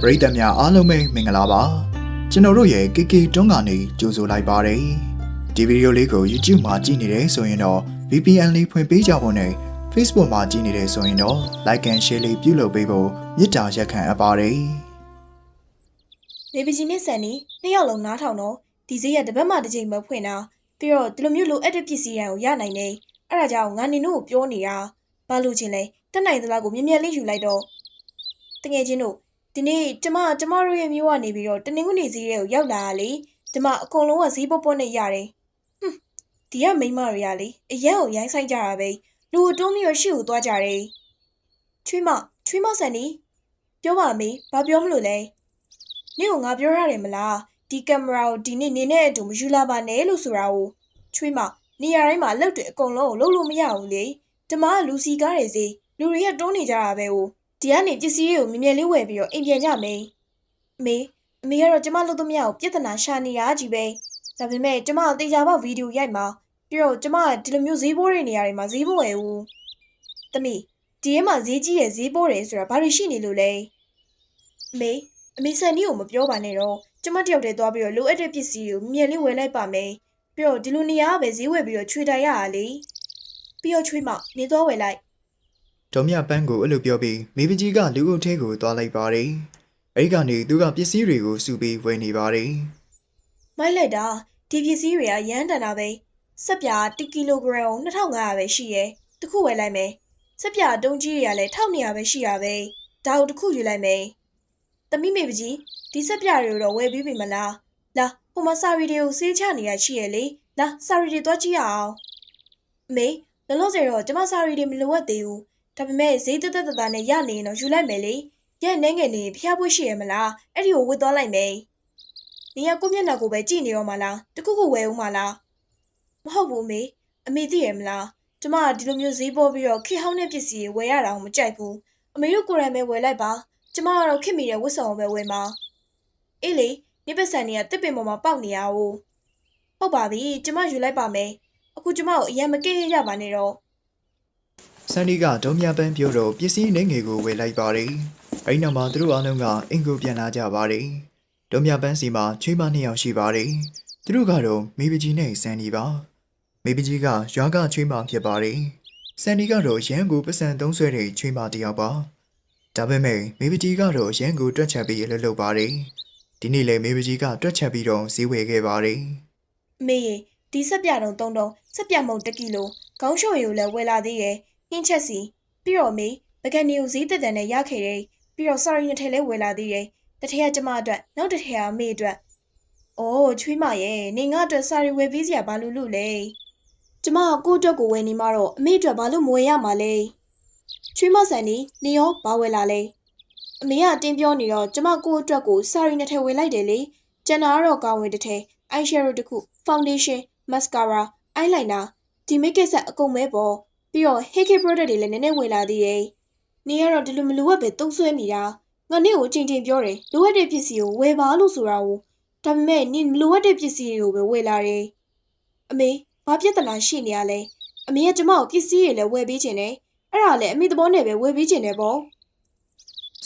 ပရိသတ်များအားလုံးပဲမင်္ဂလာပါကျွန်တော်တို့ရဲ့ KK တွန်းကနေကြိုဆိုလိုက်ပါတယ်ဒီဗီဒီယိုလေးကို YouTube မှာကြည့်နေတယ်ဆိုရင်တော့ VPN လေးဖွင့်ပေးကြဖို့နဲ့ Facebook မှာကြည့်နေတယ်ဆိုရင်တော့ Like and Share လေးပြုလုပ်ပေးဖို့မေတ္တာရက်ခံအပ်ပါတယ်လေပကြီးနဲ့ဆန်နီနှစ်ယောက်လုံးနားထောင်တော့ဒီဈေးရတပတ်မှတစ်ချိန်ပဲဖွင့်တာပြီးတော့ဒီလိုမျိုးလိုအပ်တဲ့ပစ္စည်းတွေကိုရနိုင်နေအဲ့ဒါကြောင့်ငါနေတို့ကိုပြောနေတာဘာလို့ချင်းလဲတက်နိုင်သလားကိုမြင်မြင်လေးယူလိုက်တော့တကယ်ချင်းတို့ ဒီနေ့ကျမကျမတို့ရဲ့မျိုးကနေပြီးတော့တနင်္ဂနွေဈေးတွေကိုရောက်လာတာလေကျမအကုန်လုံးကဈေးပေါပေါနဲ့ရတယ်ဟွန်းဒီကမိန်းမတွေကလေအရန်ကိုရိုင်းဆိုင်ကြတာပဲလူကိုတွန်းပြီးတော့ရှေ့ကိုသွားကြတယ်ချွေးမချွေးမဆန်နီပြောပါမေးဘာပြောမလို့လဲနင့်ကိုငါပြောရတယ်မလားဒီကင်မရာကိုဒီနေ့နေနဲ့အတူမယူလာပါနဲ့လို့ဆိုတာကိုချွေးမနေရာတိုင်းမှာအလုပ်တွေအကုန်လုံးကိုလုပ်လို့မရဘူးလေဒီမှာလူစီကားတွေစီလူတွေကတွန်းနေကြတာပဲဟို ဒီကနေပစ္စည်းတွေကိုမြင်မြင်လေးဝယ်ပြီးတော့အိမ်ပြန်ကြမယ်အမေအမေကတော့ကျမလုပ်သမျှကိုပြဿနာရှာနေတာကြီးပဲဒါပေမဲ့ကျမအသေးချာပေါက်ဗီဒီယိုရိုက်မှာပြီးတော့ကျမကဒီလိုမျိုးဈေးပိုးတွေနေရာတွေမှာဈေးမဝယ်ဘူးတမီဒီထဲမှာဈေးကြီးတယ်ဈေးပိုးတယ်ဆိုတာဘာတွေရှိနေလို့လဲအမေအမေဆန်နီကိုမပြောပါနဲ့တော့ကျမတယောက်တည်းသွားပြီးတော့လိုအပ်တဲ့ပစ္စည်းကိုမြန်လေးဝယ်လိုက်ပါမယ်ပြီးတော့ဒီလိုနေရာကပဲဈေးဝယ်ပြီးတော့ချွေတိုင်ရတာလေပြီးတော့ချွေးမနေသွားဝယ်လိုက် ဒေါ်မြပန်းကိုအဲ့လိုပြောပြီးမိပကြီးကလူအုပ်ထဲကိုသွားလိုက်ပါတယ်အဲ့ဒီကနေသူကပစ္စည်းတွေကိုစုပြီးဝယ်နေပါတယ်မိုက်လိုက်တာဒီပစ္စည်းတွေကရမ်းတန်တာပဲစက်ပြာ1ကီလိုဂရမ်ကို2500ပဲရှိရဲတစ်ခုဝယ်လိုက်မယ်စက်ပြာတုံးကြီးတွေကလည်း1200ပဲရှိရပဲဒါကိုတစ်ခုယူလိုက်မယ်တမိမေပကြီးဒီစက်ပြာတွေကိုတော့ဝယ်ပြီးပြီမလားလာဟိုမှာစာရီတွေကိုစေးချနေရရှိရလေလာစာရီတွေသွားကြည့်ရအောင်အမေလောလောဆယ်တော့ကျမစာရီတွေမလိုအပ်သေးဘူး ဒါပေမဲ့ဈေးတက်တက်တတာနဲ့ရနေရင်တော့ယူလိုက်မယ်လေရဲ့နှဲငယ်နေဖျားပွေးရှိရမလားအဲ့ဒီကိုဝတ်သွားလိုက်မယ်။နေရကိုမျက်နှာကိုပဲကြည့်နေရောမလား။တခုခုဝယ်ဦးမလား။မဟုတ်ဘူးအမေ။အမေသိရမလား။ကျမကဒီလိုမျိုးဈေးပေါ်ပြီးတော့ခေဟောင်းတဲ့ပစ္စည်းတွေဝယ်ရတာကိုမကြိုက်ဘူး။အမေတို့ကိုယ်တိုင်ပဲဝယ်လိုက်ပါ။ကျမကတော့ခင်မိတဲ့ဝတ်ဆောင်ကိုပဲဝယ်မှာ။အေးလေနေပစံနေကတစ်ပင်ပေါ်မှာပေါက်နေရအောင်။ဟုတ်ပါပြီ။ကျမယူလိုက်ပါမယ်။အခုကျမကိုအရင်မကင်းရကြပါနဲ့တော့ ဆန်ဒီကဒေါ်မြပန်းပြောတော့ပစ္စည်းနှိမ်ငယ်ကိုဝယ်လိုက်ပါတယ်အဲ့ဒီနောက်မှာသူတို့အားလုံးကအင်ကိုပြန်လာကြပါတယ်ဒေါ်မြပန်းစီမှာချွေးမနှစ်ယောက်ရှိပါတယ်သူတို့ကတော့မိပကြီးနဲ့ဆန်ဒီပါမိပကြီးကရွာကချွေးမဖြစ်ပါတယ်ဆန်ဒီကတော့ရန်ကိုပစံသုံးဆွဲတဲ့ချွေးမတစ်ယောက်ပါဒါပေမဲ့မိပကြီးကတော့ရန်ကိုတွက်ချက်ပြီးအလုပ်လုပ်ပါတယ်ဒီနေ့လေမိပကြီးကတွက်ချက်ပြီးတော့ဈေးဝယ်ခဲ့ပါတယ်။အမေရေဒီဆက်ပြတုံတုံတုံဆက်ပြမုံ1ကီလိုခေါင်းလျှော်ရည်ကိုလည်းဝယ်လာသေးတ ယ်။ဟင်းချက်စီပြီးတော့အမေပကံနီကိုဈေးတက်တန်နဲ့ရခဲ့တယ်။ပြီးတော့ sorry နှစ်ထည်လည်းဝယ်လာသေးတယ်။တစ်ထည်ကကျမအတွက်နောက်တစ်ထည်ကအမေအတွက်။အိုးချွေးမရဲ့နေငါအတွက် sorry ဝယ်ပေးစရာဘာလို့လို့လဲ။ကျမကကိုယ့်အတွက်ကိုဝယ်နေမှတော့အမေအတွက်ဘာလို့မဝယ်ရမှာလဲ။ချွေးမဆန်နီနေရောဘာဝယ်လာလဲ။အမေကတင်းပြောနေတော့ကျမကိုယ့်အတွက်ကို sorry နှစ်ထည်ဝယ်လိုက်တယ်လေ။ကျန်တာကတော့ကောင်းဝင်တစ်ထည် eyeshadow တစ်ခု foundation mascara eyeliner ဒီ makeup set အကုန်ပဲပေါ့ ပြီးတော့ hair care product တွေလည်းနည်းနည်းဝယ်လာသေးတယ်။နေကတော့ဒီလိုမလိုအပ်ပဲသုံးဆွဲနေတာ။ငါနေ့ကိုချင်းချင်းပြောတယ်လိုအပ်တဲ့ပစ္စည်းကိုဝယ်ပါလို့ဆိုတာကိုဒါပေမဲ့နင်မလိုအပ်တဲ့ပစ္စည်းတွေကိုပဲဝယ်လာတယ်။အမေဘာပြဿနာရှိနေရလဲ။အမေကကျမကိုပစ္စည်းတွေလည်းဝယ်ပေးခြင်းနဲ့အဲ့ဒါလည်းအမေသဘောနဲ့ပဲဝယ်ပေးခြင်းနဲ့ပေါ့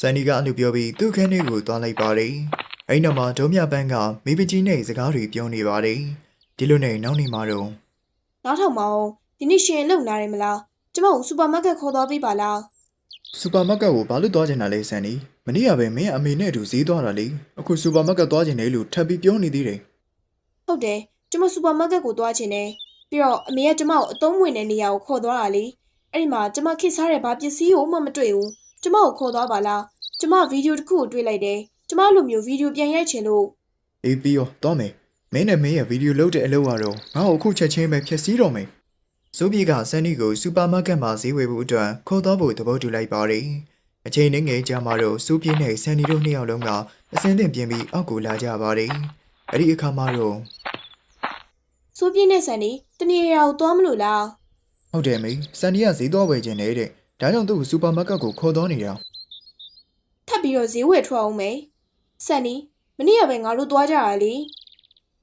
ဆန်ဒီကအလူပြောပြီးသူ့ခန်းထဲကိုသွားလိုက်ပါတယ်။အဲဒီနောက်မှာဒုံမြပန်းကမိပကြီးနဲ့စကားတွေပြောနေပါတယ်။ဒီလိုနဲ့နောက်နေမှာတော့။နောက်ထောင်မအောင် ဒီနေ့ရှင်လုံလာတယ်မလား။ကျမကိုစူပါမားကတ်ခေါ်သွားပေးပါလား။စူပါမားကတ်ကိုဘာလို့သွားချင်တာလဲဆန်ဒီ။မနေ့ကပဲမင်းအမေနဲ့အတူဈေးသွားတာလေ။အခုစူပါမားကတ်သွားချင်တယ်လို့ထပ်ပြီးပြောနေသေးတယ်ဟုတ်တယ်ကျမစူပါမားကတ်ကိုသွားချင်တယ်ပြီးတော့အမေကကျမကိုအသုံးဝင်တဲ့နေရာကိုခေါ်သွားတာလေအဲ့ဒီမှာကျမခစ်စားတဲ့ဘာပစ္စည်းကိုမှမတွေ့ဘူးကျမကိုခေါ်သွားပါလားကျမဗီဒီယိုတစ်ခုကိုတွေ့လိုက်တယ်ကျမလိုမျိုးဗီဒီယိုပြန်ရိုက်ချင်လို့။အေးပြီးရောသွားမယ်။မင်းနဲ့မင်းရဲ့ဗီဒီယိုလုပ်တဲ့အလုပ်ကတော့ငါ့ကိုအခုချက်ချင်းပဲဖြည့်ဆည်းတော့မယ်။ ဆိုပြေကဆန်ဒီကိုစူပါမားကတ်မှာဈေးဝယ်ဖို့အတွက်ခေါ်သွားဖို့သဘောတူလိုက်ပါတယ်။အချိန်နဲ့ငယ်ကြာမှတော့စူပြေနဲ့ဆန်ဒီတို့နှစ်ယောက်လုံးကအစင်းသင့်ပြင်ပြီးအောက်ကိုလာကြပါတယ်။အဲ့ဒီအခါမှာတော့စိုးပြင်းနဲ့ဆန်နေတနေရာကိုသွားမလို့လားဟုတ်တယ်မေဆန်ဒီကဈေးသွားဝယ်ခြင်းနဲ့တဲ့ဒါကြောင့်သူ့ကိုစူပါမားကတ်ကိုခေါ်သွားနေတာထပ်ပြီးတော့ဈေးဝယ်ထွက်အောင်မယ်ဆန်နေမနေ့ကပဲငါတို့သွားကြတာလေ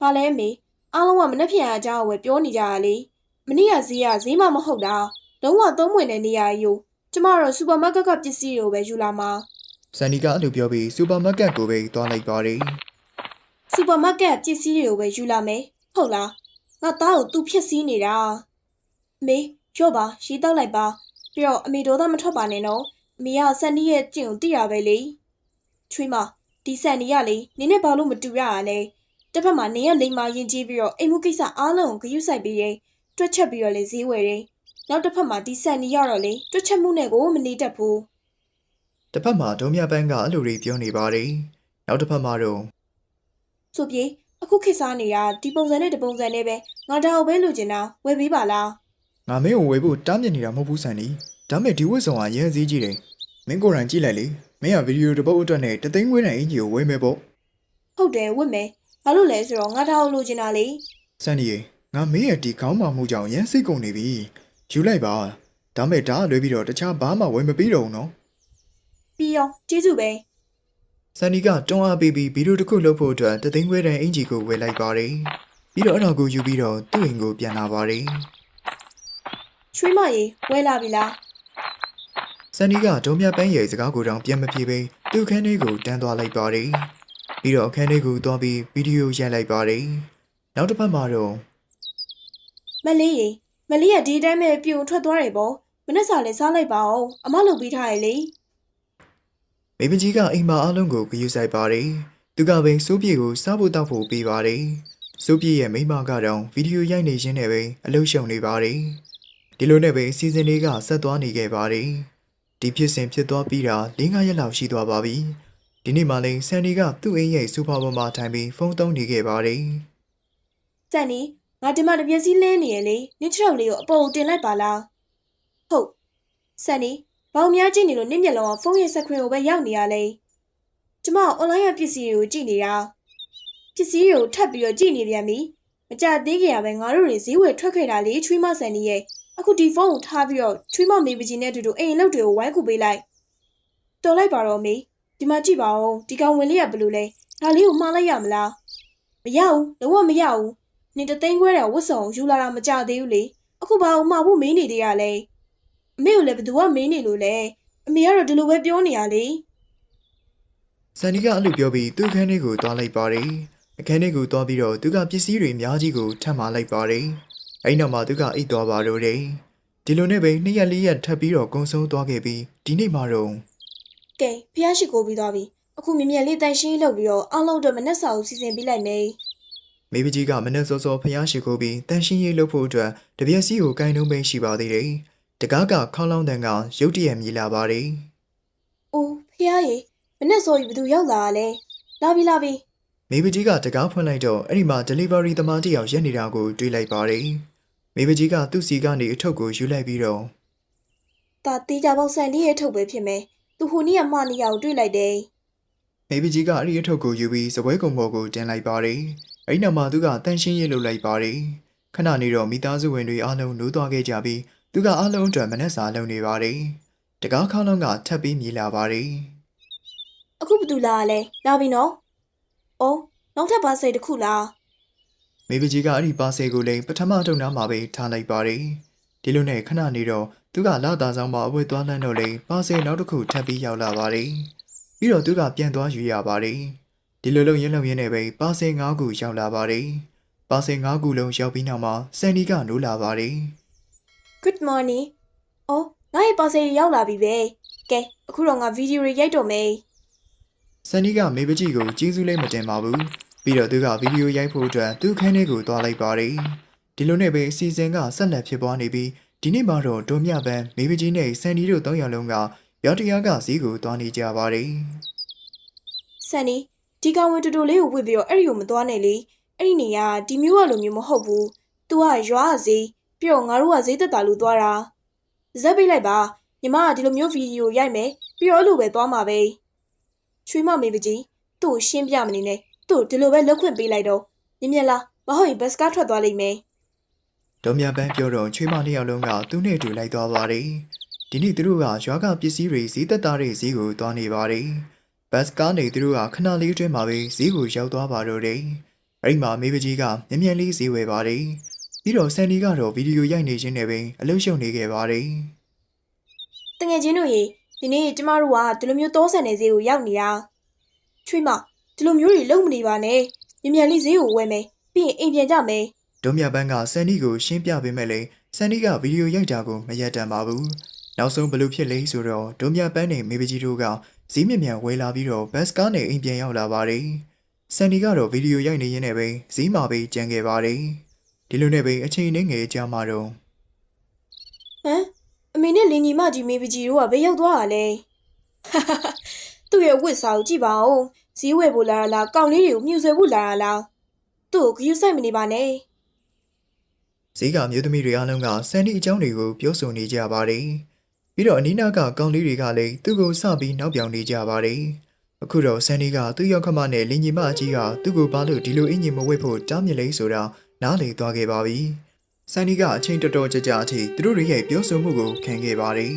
ဘာလဲမေအားလုံးကမနှက်ဖြန်အကြောင်းကိုပဲပြောနေကြတာလေ မနေ့ကဈေးကဈေးမှမဟုတ်တာလုံးဝသုံးဝင်တဲ့နေရာကြီးကိုကျမတို့စူပါမားကတ်ကပစ္စည်းတွေကိုပဲယူလာမှာဆန်နီကအဲ့လိုပြောပြီးစူပါမားကတ်ကိုပဲသွားလိုက်ပါတယ်စူပါမားကတ်ပစ္စည်းတွေကိုပဲယူလာမယ်ဟုတ်လားငါသားကိုသူဖြစ်စည်းနေတာအမေရော့ပါရီးတောက်လိုက်ပါပြီးတော့အမေဒေါသမထွက်ပါနဲ့နော်အမေကဆန်နီရဲ့ကျင့်ကိုသိရပဲလေချွေးမဒီဆန်နီကလေနင်းနဲ့ဘာလို့မတူရတာလဲတစ်ဖက်မှာနင်းရဲ့လိမ်မာရင်ကြီးပြီးတော့အိမ်မှုကိစ္စအားလုံးကိုဂရုစိုက်ပြီးရင် တွက်ချက်ပြီးတော့လေဈေးဝယ်တယ်နောက်တစ်ဖက်မှာဒီဆန်နီရောက်တော့လေတွက်ချက်မှုနဲ့ကိုမနေတတ်ဘူးတစ်ဖက်မှာဒေါမြပန်းကအဲ့လိုတွေပြောနေပါတယ်နောက်တစ်ဖက်မှာတော့ဆိုပြေအခုခေတ်စားနေတာဒီပုံစံနဲ့ဒီပုံစံနဲ့ပဲငါဒါကိုပဲလိုချင်တာဝယ်ပေးပါလားငါမင်းကိုဝေဖို့တားမြစ်နေတာမဟုတ်ဘူးဆန်နီဒါမဲ့ဒီဝတ်ဆောင်ကရန်စည်းကြီးတယ်မင်းကိုယ်တိုင်ကြည့်လိုက်လေမင်းကဗီဒီယိုတစ်ပုတ်အတွက်နဲ့တသိန်းခွဲတန်အင်ဂျီကိုဝယ်မယ်ပေါ့ဟုတ်တယ်ဝတ်မယ်ဘာလို့လဲဆိုတော့ငါဒါကိုလိုချင်တာလေဆန်နီရေ ငါမင်းရဲ့ဒီခေါင်းမာမှုကြောင့်ရန်စိတ်ကုန်နေပြီယူလိုက်ပါဒါမဲ့ဒါအလွဲပြီးတော့တခြားဘာမှဝယ်မပြီးတော့ဘူးနော်ပြီးရောကျေးဇူးပဲဆန်နီကတွန်းအားပေးပြီးဗီဒီယိုတစ်ခုလုပ်ဖို့အတွက်တသိန်းခွဲတန်အင်ဂျီကိုဝယ်လိုက်ပါတယ်ပြီးတော့အဲ့ဒါကိုယူပြီးတော့သူ့အိမ်ကိုပြန်လာပါတယ်ချွေးမရေဝယ်လာပြီလားဆန်နီကဒုံမြပန်းရဲ့စကားကိုတောင်ပြန်မပြေပဲသူ့ခန်းလေးကိုတန်းသွားလိုက်ပါတယ်ပြီးတော့အခန်းလေးကိုသွားပြီးဗီဒီယိုရိုက်လိုက်ပါတယ်နောက်တစ်ဖက်မှာတော့ မလေးရေမလေးကဒီတိုင်းပဲပြုံထွက်သွားတယ်ပေါ့မနေ့စာလေးစားလိုက်ပါအောင်အမလုပ်ပြီးထားရလေမိမကြီးကအိမ်မှာအလုံးကိုဂရုစိုက်ပါတယ်သူကပဲစိုးပြေကိုစားဖို့တောက်ဖို့ပေးပါတယ်စိုးပြေရဲ့မိမကတော့ဗီဒီယိုရိုက်နေရင်းနဲ့ပဲအလုပ်ရှုံနေပါတယ်ဒီလိုနဲ့ပဲစီဇန်လေးကဆက်သွားနေခဲ့ပါတယ်ဒီဖြစ်စဉ်ဖြစ်သွားပြီးတာ၄-၅ရက်လောက်ရှိသွားပါပြီဒီနေ့မှလည်းဆန်ဒီကသူ့အိမ်ရဲ့စူပါပေါ်မှာထိုင်ပြီးဖုန်းသုံးနေခဲ့ပါတယ်စက်နီ ငါဒီမှာတစ်ပြက်စီးလင်းနေရလေနင်းချောက်လေးကိုအပေါ်ကိုတင်လိုက်ပါလားဟုတ်စက်နီဘောင်များကြည့်နေလို့နင့်မျက်လုံးကဖုန်းရဲ့စခရင်ကိုပဲရောက်နေရလေကျမအွန်လိုင်းရပစ္စည်းတွေကိုကြည့်နေတာပစ္စည်းတွေကိုထပ်ပြီးတော့ကြည့်နေပြန်ပြီမကြသေးခင်ကပဲငါတို့တွေဈေးဝယ်ထွက်ခဲ့တာလေချွေးမဆန်နီရဲ့အခုဒီဖုန်းကိုထားပြီးတော့ချွေးမမေပကြီးနဲ့အတူတူအိမ်အလုပ်တွေကိုဝိုင်းကူပေးလိုက်တော်လိုက်ပါတော့မေဒီမှာကြည့်ပါဦးဒီကောင်ဝင်လေးကဘယ်လိုလဲဒါလေးကိုမှားလိုက်ရမလားမရဘူးလုံးဝမရဘူး နင်တသိန်းခွဲတဲ့ဝတ်စုံယူလာတာမကြသေးဘူးလေအခုဘာလို့မှာဖို့မင်းနေသေးရလဲအမေကိုလည်းဘသူကမင်းနေလို့လဲအမေကတော့ဒီလိုပဲပြောနေရလေဆန်နီကအဲ့လိုပြောပြီးသူ့ခန်းလေးကိုသွားလိုက်ပါတယ်အခန်းလေးကိုသွားပြီးတော့သူကပစ္စည်းတွေအများကြီးကိုထပ်မလိုက်ပါတယ်အဲ့နောက်မှာသူကအိတ်သွားပါတော့တယ်ဒီလိုနဲ့ပဲနှစ်ရက်လေးရက်ထပ်ပြီးတော့ကုံဆုံးသွားခဲ့ပြီးဒီနေ့မှတော့ကဲဖះရှိကိုပြီးသွားပြီအခုမြင်မြင်လေးတန်ရှင်းလုပ်ပြီးတော့အောက်လောက်တော့မနှက်စာကိုစီစဉ်ပေးလိုက်မယ် မိဘကြီးကမနေ့စောစောဖျားရှိခိုးပြီးတန်ရှင်းရေးလုပ်ဖို့အတွက်တပြက်စီကိုကင်နှုံးပင်းရှိပါသေးတယ်တကားကခေါင်းလောင်းတန်ကရုတ်တရက်မြည်လာပါတယ်အိုးဖះရေမနှက်စောကြီးဘသူရောက်လာလဲလာပြီလာပြီမိဘကြီးကတကားဖွင့်လိုက်တော့အဲ့ဒီမှာ delivery သမားတစ်ယောက်ရက်နေတာကိုတွေ့လိုက်ပါတယ်မိဘကြီးကသူ့စီကနေအထုပ်ကိုယူလိုက်ပြီးတော့ဒါတေးကြပေါက်ဆန်လေးရဲ့ထုတ်ပဲဖြစ်မယ်သူဟိုနေ့ကမှနေရကိုတွေ့လိုက်တယ်မိဘကြီးကအဲ့ဒီအထုပ်ကိုယူပြီးစပွဲကုံပေါ်ကိုတင်လိုက်ပါတယ်။ အဲ့ဒီနောက်မှာသူကတန်ရှင်းရေးလုပ်လိုက်ပါတယ်။ခဏနေတော့မိသားစုဝင်တွေအားလုံးနိုးသွားခဲ့ကြပြီးသူကအားလုံးအတွက်မနှက်စာလုပ်နေပါတယ်။တကားခေါင်းလုံးကထပ်ပြီးမြည်လာပါတယ်အခုဘသူလာလဲလာပြီနော်အိုးနောက်ထပ်ပါစိတ်တစ်ခုလား။မိဘကြီးကအဲ့ဒီပါဆယ်ကိုလည်းပထမတုံနာမှာပဲထားလိုက်ပါတယ်။ဒီလိုနဲ့ခဏနေတော့သူကလာတာဆောင်မှာအဝတ်သွားလန်းတော့လေပါဆယ်နောက်တစ်ခုထပ်ပြီးရောက်လာပါတယ်။ပြီးတော့သူကပြန်သွားယူရပါတယ်။ ဒီလိုလုံးရင်းလုံးရင်းနဲ့ပဲပါဆယ်၅ခုရောက်လာပါတယ်။ပါဆယ်၅ခုလုံးရောက်ပြီးနောက်မှာဆန်နီကနိုးလာပါတယ်။ Good morning ။အော်ငါရဲ့ပါဆယ်တွေရောက်လာပြီပဲ။ကဲအခုတော့ငါဗီဒီယိုတွေရိုက်တော့မယ်ဆန်နီကမေပကြီးကိုကျေးဇူးလေးမတင်ပါဘူးပြီးတော့သူကဗီဒီယိုရိုက်ဖို့အတွက်သူ့ခန်းထဲကိုသွားလိုက်ပါတယ်ဒီလိုနဲ့ပဲအစီအစဉ်ကဆက်လက်ဖြစ်ပွားနေပြီးဒီနေ့မှတော့ဒုံမြပန်းမေပကြီးနဲ့ဆန်နီတို့သုံးယောက်လုံးကရောက်တရားကဈေးကိုသွားနေကြပါတယ်။ဆန်နီ ဒီကောင်ဝင်တူတူလေးကိုဝစ်ပြီးတော့အဲ့ဒီကိုမသွားနဲ့လေ။အဲ့ဒီနေရာဒီမျိုးကလိုမျိုးမဟုတ်ဘူး။ तू ကရွာကဈေးပြီးတော့ငါတို့ကဈေးသက်တာလို့သွားတာ။ဇက်ပိတ်လိုက်ပါ။ညီမကဒီလိုမျိုးဗီဒီယိုရိုက်မယ်ပြီးတော့အဲ့လိုပဲသွားမှာပဲ။ချွေးမမေပကြီးသူ့ကိုရှင်းပြမနေနဲ့။သူ့ကိုဒီလိုပဲလက်ခွင့်ပေးလိုက်တော့မြင်မြင်လားမဟုတ်ရင်ဘတ်စကားထွက်သွားလိမ့်မယ်။ဒုံမြပန်းပြောတော့ချွေးမနှစ်ယောက်လုံးကသူ့နဲ့အတူလိုက်သွားပါတယ်ဒီနေ့သူတို့ကရွာကပစ္စည်းတွေဈေးသက်သားတဲ့ဈေးကိုသွားနေပါတယ် ဘတ်စကားနေသူတို့ကခဏလေးအတွင်းမှာပဲဈေးကိုရောက်သွားပါတော့တယ်အဲ့ဒီမှာမေပကြီးကမြ мян လေးဈေးဝယ်ပါတယ်ပြီးတော့ဆန်နီကတော့ဗီဒီယိုရိုက်နေခြင်းနဲ့ပဲအလုပ်ရှုံနေခဲ့ပါတယ် တငယ်ချင်းတို့ရေ ဒီနေ့ကျမတို့ကဒီလိုမျိုးတောဆန်နေဈေးကိုရောက်နေတာချွေးမဒီလိုမျိုးတွေလုံးမနေပါနဲ့မြန်မြန်လေးဈေးကိုဝယ်မယ်ပြီးရင်အိမ်ပြန်ကြမယ် ဒုံမြပန်းကဆန်နီကိုရှင်းပြပေးမဲ့လေဆန်နီကဗီဒီယိုရိုက်တာကိုမရက်တန်ပါဘူးနောက်ဆုံးဘယ်လိုဖြစ်လဲဆိုတော့ဒုံမြပန်းနဲ့မေပကြီးတို့က ဈေးမြမြဝယ်လာပြီးတော့ဘတ်စကားနဲ့အိမ်ပြန်ရောက်လာပါတယ်ဆန်နီကတော့ဗီဒီယိုရိုက်နေရင်းနဲ့ပဲဈေးမှာပဲကြံခဲ့ပါတယ်ဒီလိုနဲ့ပဲအချိန်နဲ့ငယ်ကြာမှတော့ဟမ်အမေနဲ့လင်ညီမကြီးမေပကြီးတို့ကဘယ်ရောက်သွားတာလဲသူ့ရဲ့ဝစ်စာကိုကြည့်ပါဦးဈေးဝယ်ဖို့လာတာလားကောင်လေးတွေကိုမြှူဆွဲဖို့လာတာလားသူ့ကိုဂယူဆိုင်မနေပါနဲ့ဈေးကမြို့သမီးတွေအားလုံးကဆန်နီအကြောင်းတွေကိုပြောဆိုနေကြပါတယ် ပြီးတော့အနီးနားကကောင်လေးတွေကလည်းသူ့ကိုစပြီးနောက်ပြောင်နေကြပါတယ်အခုတော့ဆန်နီကသူ့ရောက်ခမနဲ့လင်ညီမအကြီးကသူ့ကိုဘာလို့ဒီလိုအင်ဂျင်မဝတ်ဖို့တားမြစ်လဲဆိုတာနားလေသွားခဲ့ပါပြီဆန်နီကအချိန်တော်တော်ကြာကြာအထိသူတို့ရဲ့ပြောဆိုမှုကိုခံခဲ့ပါတယ်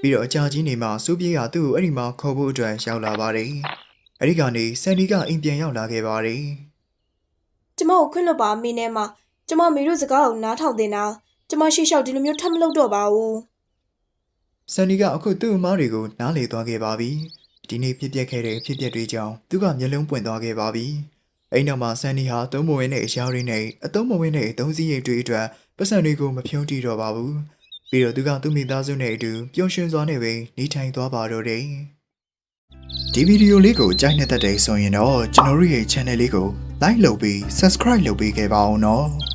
ပြီးတော့အကြာကြီးနေမှစူးပြေးကသူ့ကိုအဲ့ဒီမှာခေါ်ဖို့အတွက်ရောက်လာပါတယ်အဲ့ဒီကနေဆန်နီကအိမ်ပြန်ရောက်လာခဲ့ပါတယ်ကျမကိုခွင့်လွတ်ပါအမေနဲ့မကျမမေတို့စကားကိုနားထောင်တင်တာကျမရှိလျှောက်ဒီလိုမျိုးထပ်မလုပ်တော့ပါဘူး ဆန်နီကအခုသူ့အမားတွေကိုနားလေသွားခဲ့ပါပြီ။ဒီနေ့ဖြစ်ပျက်ခဲ့တဲ့ဖြစ်ပျက်တွေကြောင့်သူကမျက်လုံးပွင့်သွားခဲ့ပါပြီ။အဲ့နောက်မှာဆန်နီဟာသုံးမဝင်တဲ့အရာတွေနဲ့အသုံးမဝင်တဲ့အသုံးစည်းရိတ်တွေအတွက်ပတ်စံတွေကိုမဖြုံးတိတော့ပါဘူး။ပြီးတော့သူကသူ့မိသားစုနဲ့အတူပျော်ရွှင်စွာနဲ့ပဲနေထိုင်သွားပါတော့တယ်။ဒီဗီဒီယိုလေးကိုကြိုက်နေတဲ့တဲ့ဆိုရင်တော့ကျွန်တော်တို့ရဲ့ channel လေးကို like လုပ်ပြီး subscribe လုပ်ပေးခဲ့ပါအောင်နော်။